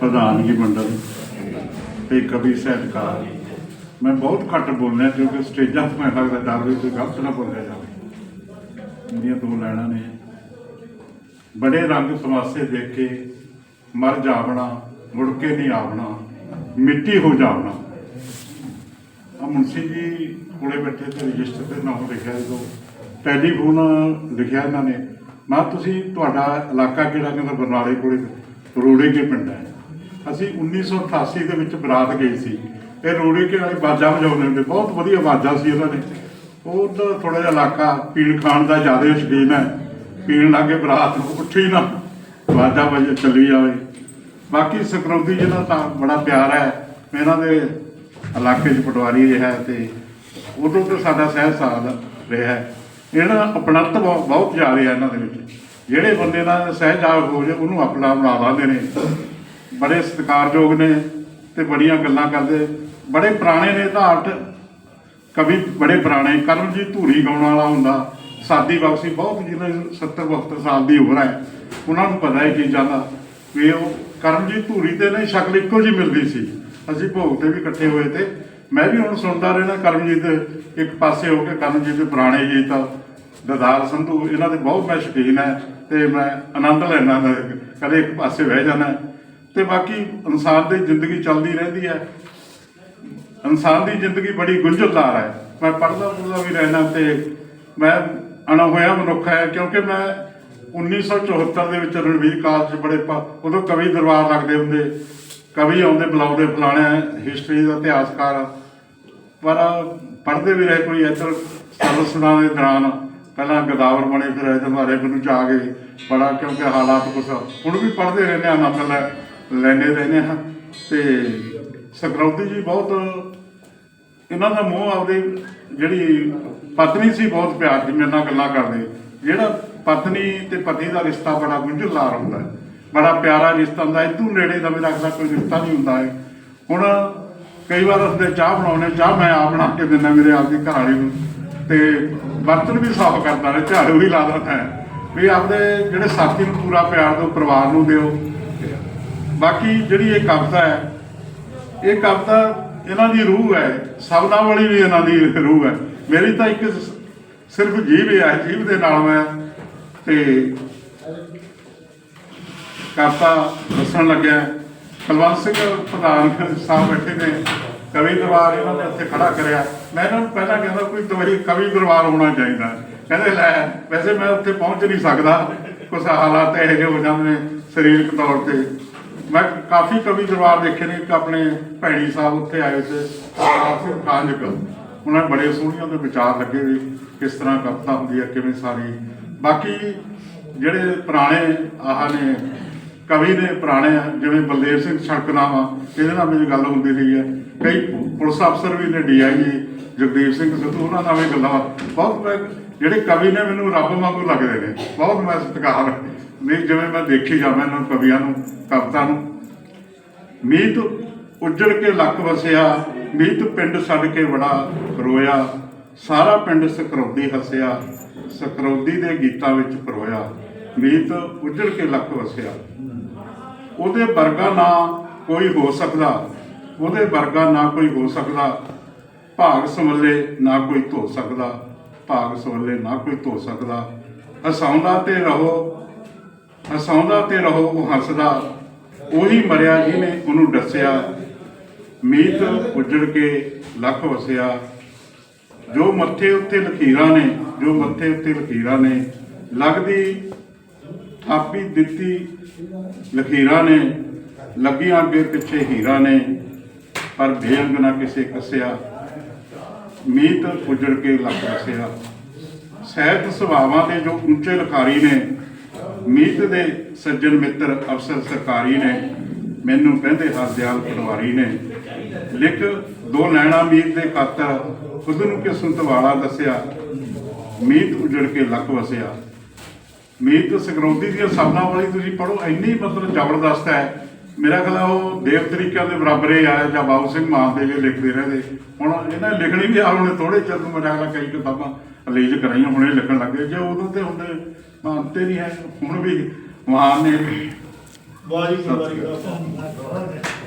ਪ੍ਰਧਾਨਗੀ ਮੰਡਲ ਤੇ ਕਵੀ ਸਾਹਿਤਕਾਰ ਮੈਂ ਬਹੁਤ ਘੱਟ ਬੋਲਣਾ ਕਿਉਂਕਿ ਸਟੇਜਾਂ ਤੋਂ ਮੈਂ ਲੱਗਦਾ ਡਰ ਵੀ ਕੋਈ ਗਲਤ ਨਾ ਬੋਲਿਆ ਜਾਵੇ। ਮੇਰੀਆਂ ਦੋ ਲੈਣਾ ਨੇ। ਬੜੇ ਰੰਗ ਤਮਾਸ਼ੇ ਦੇਖ ਕੇ ਮਰ ਜਾਵਣਾ, ਮੁੜ ਕੇ ਨਹੀਂ ਆਵਣਾ, ਮਿੱਟੀ ਹੋ ਜਾਵਣਾ। ਆ ਮੁੰਸ਼ੀ ਜੀ ਕੋਲੇ ਬੈਠੇ ਤੇ ਰਜਿਸਟਰ ਤੇ ਨਾਮ ਲਿਖਿਆ ਜਦੋਂ ਟੈਲੀਫੋਨ ਲਿਖਿਆ ਇਹਨਾਂ ਨੇ। ਮੈਂ ਤੁਸੀਂ ਤੁਹਾਡਾ ਇਲਾਕਾ ਕਿਹੜਾ? ਕਹਿੰਦਾ ਬਰਨਾਲੇ ਕੋਲੇ ਰੋੜੇ ਕੇ ਪਿੰਡ ਹੈ। ਅਸੀਂ 1988 ਦੇ ਵਿੱਚ ਬਰਾਤ ਗਏ ਸੀ। ਇਹ ਰੋੜੇ ਕੇ ਵਾਲੀ ਬਾਜਾ ਵਜਾਉਂਦੇ ਹੁੰਦੇ, ਬਹੁਤ ਵਧੀਆ ਬਾਜਾ ਸੀ ਇਹਨਾਂ ਨੇ ਉਹਦਾ ਥੋੜਾ ਜਿਹਾ ਇਲਾਕਾ, ਪੀਣ ਖਾਣ ਦਾ ਜ਼ਿਆਦਾ ਸ਼ੌਕੀਨ ਹੈ। ਪੀਣ ਲੱਗੇ ਬਰਾਤ ਉੱਠੀ ਨਾ, ਬਾਜਾ ਵਜੇ ਚੱਲੀ ਜਾਵੇ। ਬਾਕੀ ਸਕਰੌਦੀ ਜਿਹਨਾਂ ਤਾਂ ਬੜਾ ਪਿਆਰ ਹੈ, ਇਹਨਾਂ ਦੇ ਇਲਾਕੇ 'ਚ ਪਟਵਾਰੀ ਰਿਹਾ ਤੇ ਉਦੋਂ ਤੋਂ ਸਾਡਾ ਸਹਿਜ ਸਾਥ ਰਿਹਾ ਇਹਨਾਂ ਅਪਣਤ ਬਹੁ- ਬਹੁਤ ਜ਼ਿਆਦਾ ਹੈ ਇਹਨਾਂ ਦੇ ਵਿੱਚ। ਜਿਹੜੇ ਬੰਦੇ ਦਾ ਸਹਿਜਾਗ ਹੋ ਜੇ ਉਹਨੂੰ ਆਪਣਾ ਬਣਾ ਲਾਉਂਦੇ ਨੇ। ਬੜੇ ਸਤਿਕਾਰਯੋਗ ਨੇ ਤੇ ਬੜੀਆਂ ਗੱਲਾਂ ਕਰਦੇ। ਬੜੇ ਪੁਰਾਣੇ ਨੇ ਧਾਰਟ ਕਵੀ ਬੜੇ ਪੁਰਾਣੇ। ਕਰਮਜੀਤ ਧੂਰੀ ਗਾਉਣ ਵਾਲਾ ਹੁੰਦਾ। ਸਾਦੀ ਵਾਪਸੀ ਬਹੁਤ ਜਿਹਨਾਂ ਦੀ 70 72 ਸਾਲ ਦੀ ਉਮਰ ਹੈ। ਉਹਨਾਂ ਨੂੰ ਪਤਾ ਹੈ ਚੀਜ਼ਾਂ ਦਾ ਵੀ ਉਹ ਕਰਮਜੀਤ ਧੂਰੀ ਤੇ ਨਹੀਂ, ਸ਼ਕਲ ਇੱਕੋ ਜਿਹੀ ਮਿਲਦੀ ਸੀ। ਅਸੀਂ ਭੋਗ ਤੇ ਵੀ ਇਕੱਠੇ ਹੋਏ ਤੇ। ਮੈਂ ਵੀ ਹੁਣ ਸੁਣਦਾ ਰਹਿਣਾ ਕਰਮਜੀਤ ਇੱਕ ਪਾਸੇ ਹੋ ਕੇ, ਕਰਮਜੀਤ ਦੇ ਪੁਰਾਣੇ ਗੀਤ ਦਦਾਰ ਸੰਧੂ। ਇਹਨਾਂ ਦੇ ਬਹੁਤ ਮੈਂ ਸ਼ੌਕੀਨ ਹੈ ਤੇ ਮੈਂ ਆਨੰਦ ਲੈਣਾ ਕਦੇ ਇੱਕ ਪਾਸੇ ਬਹਿ ਜਾਣਾ ਤੇ ਬਾਕੀ ਇਨਸਾਨ ਦੀ ਜ਼ਿੰਦਗੀ ਚੱਲਦੀ ਰਹਿੰਦੀ ਹੈ। ਇਨਸਾਨ ਦੀ ਜ਼ਿੰਦਗੀ ਬੜੀ ਗੁੰਝਲਦਾਰ ਹੈ। ਮੈਂ ਪੜ੍ਹਦਾ ਪੁੜ੍ਹਦਾ ਵੀ ਰਹਿਣਾ ਤੇ ਮੈਂ ਅਣਹੋਇਆ ਮਨੁੱਖ ਹੈ ਕਿਉਂਕਿ ਮੈਂ 1974 ਦੇ ਵਿੱਚ ਰਣਵੀਰ ਕਾਲਜ ਬੜੇ ਉਦੋਂ ਕਵੀ ਦਰਬਾਰ ਲੱਗਦੇ ਹੁੰਦੇ, ਕਵੀ ਆਉਂਦੇ ਬੁਲਾਉਂਦੇ ਫਲਾਣੇ ਹਿਸਟਰੀ ਦਾ ਇਤਿਹਾਸਕਾਰ। ਪਰ ਪੜ੍ਹਦੇ ਵੀ ਰਹੇ ਕੋਈ ਇੱਧਰ ਸਰਵਸਨਾ ਦੇ ਦੌਰਾਨ, ਪਹਿਲਾਂ ਗਦਾਵਰ ਬਣੇ, ਫਿਰ ਇਹਦੇ ਮਾਰੇ ਮੈਨੂੰ ਜਾ ਗਏ ਬੜਾ ਕਿਉਂਕਿ ਹਾਲਾਤ ਕੁਛ ਹੁਣ ਵੀ ਪੜ੍ਹਦੇ ਰਹਿੰਦੇ ਹਾਂ, ਆਨੰਦ ਲੈ ਲੈਂਦੇ ਰਹਿੰਦੇ ਹਾਂ ਤੇ ਸਕਰੌਤੀ ਜੀ ਬਹੁਤ ਇਹਨਾਂ ਦਾ ਮੋਹ ਆਪਦੇ ਜਿਹੜੀ ਪਤਨੀ ਸੀ ਬਹੁਤ ਪਿਆਰ ਦੀ ਮੇਰੇ ਨਾਲ ਗੱਲਾਂ ਕਰਦੇ। ਜਿਹੜਾ ਪਤਨੀ ਤੇ ਪਤੀ ਦਾ ਰਿਸ਼ਤਾ ਬੜਾ ਗੁੰਝਲਦਾਰ ਹੁੰਦਾ ਹੈ, ਬੜਾ ਪਿਆਰਾ ਰਿਸ਼ਤਾ ਹੁੰਦਾ ਇਦੋਂ ਨੇੜੇ ਦਾ ਮੇਰਾ ਅਗਲਾ ਕੋਈ ਰਿਸ਼ਤਾ ਨਹੀਂ ਹੁੰਦਾ ਹੈ। ਹੁਣ ਕਈ ਵਾਰ ਉਸਦੇ ਚਾਹ ਬਣਾਉਣੇ ਚਾਹ ਮੈਂ ਆਪ ਬਣਾ ਕੇ ਦਿੰਦਾ ਮੇਰੇ ਆਪ ਦੀ ਘਰ ਵਾਲੀ ਨੂੰ, ਤੇ ਬਰਤਨ ਵੀ ਸਾਫ਼ ਕਰਦਾ ਰਿਹਾ, ਝਾੜੂ ਵੀ ਲਾ ਦਿੰਦਾ ਹੈ ਵੀ ਆਪਦੇ ਜਿਹੜੇ ਸਾਥੀ ਨੂੰ ਪੂਰਾ ਪਿਆਰ ਦਿਓ, ਪਰਿਵਾਰ ਨੂੰ ਦਿਓ ਬਾਕੀ ਜਿਹੜੀ ਇਹ ਕਵਿਤਾ ਹੈ, ਇਹ ਕਵਿਤਾ ਇਹਨਾਂ ਦੀ ਰੂਹ ਹੈ ਸ਼ਬਦਾਂ ਵਾਲੀ ਵੀ ਇਹਨਾਂ ਦੀ ਰੂਹ ਹੈ। ਮੇਰੀ ਤਾਂ ਇੱਕ ਸਿਰਫ ਜੀਵ ਹੈ, ਜੀਵ ਦੇ ਨਾਲ ਮੈਂ ਤੇ ਕਵਿਤਾ ਦੱਸਣ ਲੱਗਿਆ। ਕੁਲਵੰਤ ਸਿੰਘ ਪ੍ਰਧਾਨ ਸਾਹਿਬ ਬੈਠੇ ਨੇ, ਕਵੀ ਦਰਬਾਰ ਇਹਨਾਂ ਨੇ ਇੱਥੇ ਖੜਾ ਕਰਿਆ। ਮੈਂ ਇਹਨਾਂ ਨੂੰ ਪਹਿਲਾਂ ਕਹਿੰਦਾ ਕੋਈ ਦਵਾਈ ਕਵੀ ਦਰਬਾਰ ਹੋਣਾ ਚਾਹੀਦਾ। ਕਹਿੰਦੇ ਲੈ, ਵੈਸੇ ਮੈਂ ਉੱਥੇ ਪਹੁੰਚ ਨਹੀਂ ਸਕਦਾ ਕੁਝ ਹਾਲਾਤ ਇਹੋ ਜਿਹੇ ਹੋ ਜਾਂਦੇ ਨੇ ਸਰੀਰਕ ਤੌਰ ਤੇ। ਮੈਂ ਕਾਫੀ ਕਵੀ ਦਰਬਾਰ ਦੇਖੇ ਨੇ ਇੱਕ ਆਪਣੇ ਭੈਣੀ ਸਾਹਿਬ ਉੱਥੇ ਆਏ ਸੀ ਕਾਂਜਕ। ਉਹਨਾਂ ਨੇ ਬੜੇ ਸੋਹਣੀਆਂ ਦੇ ਵਿਚਾਰ ਲੱਗੇ ਵੀ ਕਿਸ ਤਰ੍ਹਾਂ ਕਵਿਤਾ ਹੁੰਦੀ ਹੈ ਕਿਵੇਂ ਸਾਰੀ। ਬਾਕੀ ਜਿਹੜੇ ਪੁਰਾਣੇ ਆਹ ਨੇ ਕਵੀ ਨੇ ਪੁਰਾਣੇ ਆ, ਜਿਵੇਂ ਬਲਦੇਵ ਸਿੰਘ ਛੜਕਨਾਵਾ ਇਹਦੇ ਨਾਲ ਮੇਰੀ ਗੱਲ ਹੁੰਦੀ ਰਹੀ ਹੈ। ਕਈ ਪੁਲਿਸ ਅਫਸਰ ਵੀ ਨੇ ਡੀਆਈਜੀ ਜਗਦੀਪ ਸਿੰਘ ਸਿੱਧੂ ਉਹਨਾਂ ਨਾਲ ਵੀ ਗੱਲਾਂ ਬਹੁਤ ਮੈਂ ਜਿਹੜੇ ਕਵੀ ਨੇ ਮੈਨੂੰ ਰੱਬ ਵਾਂਗੂ ਲੱਗਦੇ ਨੇ। ਬਹੁਤ ਮੈਂ ਸਤਿਕਾਰ ਵੀ ਜਿਵੇਂ ਮੈਂ ਦੇਖੀ ਜਾਵਾਂ ਇਹਨਾਂ ਕਵੀਆਂ ਨੂੰ, ਕਵਿਤਾ ਨੂੰ। ਮੀਤ ਉੱਜੜ ਕੇ ਲੱਕ ਵਸਿਆ, ਮੀਤ ਪਿੰਡ ਛੱਡ ਕੇ ਬੜਾ ਰੋਇਆ, ਸਾਰਾ ਪਿੰਡ ਸਕਰੌਦੀ ਹੱਸਿਆ, ਸਕਰੌਦੀ ਦੇ ਗੀਤਾਂ ਵਿੱਚ ਪਰੋਇਆ, ਮੀਤ ਉੱਜੜ ਕੇ ਲੱਕ ਵਸਿਆ। ਉਹਦੇ ਵਰਗਾ ਨਾ ਕੋਈ ਹੋ ਸਕਦਾ, ਉਹਦੇ ਵਰਗਾ ਨਾ ਕੋਈ ਹੋ ਸਕਦਾ, ਭਾਗ ਸੰਵੱਲੇ ਨਾ ਕੋਈ ਧੋ ਸਕਦਾ, ਭਾਗ ਸੰਵੱਲੇ ਨਾ ਕੋਈ ਧੋ ਸਕਦਾ, ਹਸਾਉਂਦਾ ਤੇ ਰਹੋ ਹਸਾਉਂਦਾ ਤੇ ਰਹੋ, ਉਹ ਹੱਸਦਾ। ਉਹੀ ਮਰਿਆ ਜਿਹਨੇ ਉਹਨੂੰ ਦੱਸਿਆ ਮੀਤ ਉੱਜੜ ਕੇ ਲੱਖ ਵਸਿਆ। ਜੋ ਮੱਥੇ ਉੱਤੇ ਲਕੀਰਾਂ ਨੇ, ਜੋ ਮੱਥੇ ਉੱਤੇ ਲਕੀਰਾਂ ਨੇ, ਲੱਗਦੀ ਥਾਪੀ ਦਿੱਤੀ ਲਕੀਰਾਂ ਨੇ, ਲੱਗੀਆਂ ਅੱਗੇ ਪਿੱਛੇ ਹੀਰਾ ਨੇ, ਪਰ ਬੇਅੰਗ ਨਾ ਕਿਸੇ ਕੱਸਿਆ। ਮੀਤ ਉੱਜੜ ਕੇ ਲੱਖ ਵਸਿਆ। ਸਹਿਤ ਸੁਭਾਵਾਂ ਦੇ ਜੋ ਉੱਚੇ ਲਖਾਰੀ ਨੇ ਮੀਤ ਦੇ ਸੱਜਣ ਮਿੱਤਰ ਅਫਸਰ ਸਰਕਾਰੀ ਨੇ, ਮੈਨੂੰ ਕਹਿੰਦੇ ਹਰਦਿਆਲ ਪਟਵਾਰੀ ਨੇ। ਲਿਖ, ਦੋ ਲੈਣਾ ਮੀਤ ਦੇ ਕਾਤਰ ਖੁਦ ਨੂੰ ਕਿਸਮਤ ਵਾਲਾ ਦੱਸਿਆ, ਮੀਤ ਉਜੜ ਕੇ ਲੱਕ ਵਸਿਆ। ਮੀਤ ਸਕਰੌਦੀ ਦੀਆਂ ਸ਼ਬਦਾਂ ਵਾਲੀ ਤੁਸੀਂ ਪੜੋ ਇੰਨੀ ਮਤਲਬ ਜ਼ਬਰਦਸਤ ਹੈ। ਮੇਰਾ ਖਿਆਲ ਉਹ ਦੇਵ ਤਰੀਕਿਆਂ ਦੇ ਬਰਾਬਰ ਹੀ ਆਇਆ ਜਾਂ ਬਾਬੂ ਸਿੰਘ ਮਾਨ ਦੇ ਵੀ ਲਿਖਦੇ ਰਹਦੇ ਹੁਣ ਇਹਨਾਂ ਲਿਖਣੀ ਵੀ ਆ ਹੁਣੇ ਥੋੜੇ ਚਿਰ ਨੂੰ ਮੇਰਾ ਖਿਆਲ ਕਈ ਕਿਤਾਬਾਂ ਰਿਲੀਜ਼ ਕਰਾਈਆਂ ਹੁਣੇ ਲਿਖਣ ਲੱਗੇ ਜੇ ਉਦੋਂ ਤੇ ਹੁੰਦੇ ਮਾਨਤੇ ਨਹੀਂ ਹੈ ਹੁਣ ਵੀ ਮਹਾਨ ਨੇ ਵਾਹਿਗੁਰੂ ਵਾਹਿਗੁਰੂ